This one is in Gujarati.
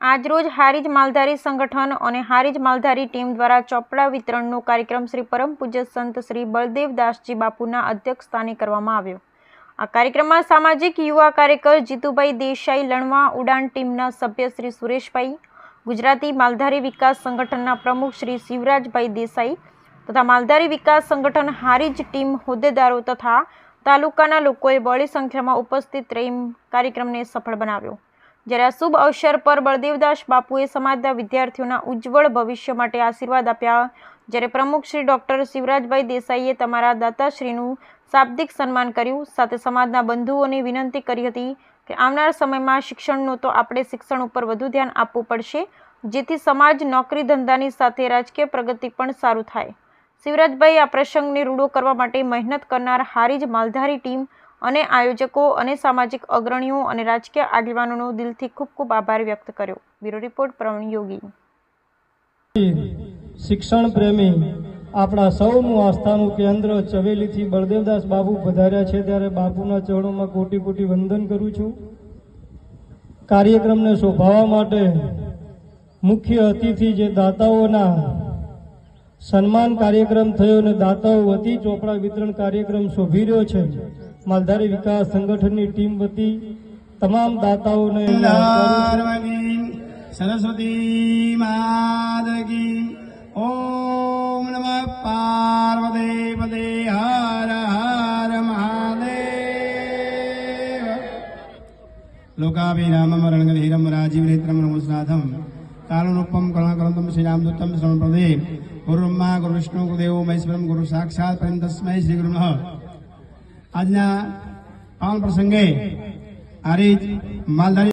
આજરોજ હારીજ માલધારી સંગઠન અને હારીજ માલધારી ટીમ દ્વારા ચોપડા વિતરણનો કાર્યક્રમ શ્રી પરમ પૂજ્ય સંત શ્રી બળદેવદાસજી બાપુના અધ્યક્ષ સ્થાને કરવામાં આવ્યો. આ કાર્યક્રમમાં સામાજિક યુવા કાર્યકર જીતુભાઈ દેસાઈ, લણવા ઉડાન ટીમના સભ્ય શ્રી સુરેશભાઈ, ગુજરાતી માલધારી વિકાસ સંગઠનના પ્રમુખ શ્રી શિવરાજભાઈ દેસાઈ તથા માલધારી વિકાસ સંગઠન હારીજ ટીમ હોદ્દેદારો તથા તાલુકાના લોકોએ બહોળી સંખ્યામાં ઉપસ્થિત રહી કાર્યક્રમને સફળ બનાવ્યો. જ્યારે આ શુભ અવસર પર બળદેવદાસ બાપુએ સમાજના વિદ્યાર્થીઓના ઉજ્જવળ ભવિષ્ય માટે આશીર્વાદ આપ્યા. જ્યારે પ્રમુખ શ્રી ડૉક્ટર શિવરાજભાઈ દેસાઈએ તમારા દાતાશ્રીનું શાબ્દિક સન્માન કર્યું, સાથે સમાજના બંધુઓને વિનંતી કરી હતી કે આવનાર સમયમાં શિક્ષણનું તો આપણે શિક્ષણ ઉપર વધુ ધ્યાન આપવું પડશે, જેથી સમાજ નોકરી ધંધાની સાથે રાજકીય પ્રગતિ પણ સારું થાય. શિવરાજભાઈ આ પ્રસંગને રૂડો કરવા માટે મહેનત કરનાર હારીજ માલધારી ટીમ અને આયોજકો અને સામાજિક અગ્રણીઓ અને રાજકીય આગેવાનોનો દિલથી ખૂબ ખૂબ આભાર વ્યક્ત કર્યો. Bureau report Praveen Yogi. શિક્ષણ પ્રેમી આપણા સૌનું આસ્થાનું કેન્દ્ર ચવેલીથી બળદેવદાસ બાપુ પધાર્યા છે ત્યારે બાપુના ચરણોમાં કોટી કોટી વંદન કરું છું. કાર્યક્રમને શોભાવવા માટે મુખ્ય અતિથિ જે દાતાઓના સન્માન કાર્યક્રમ થયો અને દાતાઓ વતી ચોપડા વિતરણ કાર્યક્રમ શોભી રહ્યો છે. માલધારી વિકાસ સંગઠનની ટીમ વતી તમામ દાતાઓને સરસ્વતી માદકી ઓમ નમ પાર્વતી પદે હર હર મહાદેવ. લોકાભિરામમ રણગધીરમ રાજીવ નેત્રમ નમસ્નાથમ કાલનુપમ કરુણાકરંતમ શ્રીરામદૂતમ શ્રવણ પ્રદે ગુરુબ્રહ્મા ગુરુ વિષ્ણુ ગુરુદેવો, મહેશ્વરમ ગુરુ સાક્ષાત તસ્મૈ શ્રી ગુરુ આજના પાવન પ્રસંગે આરીજ માલધારી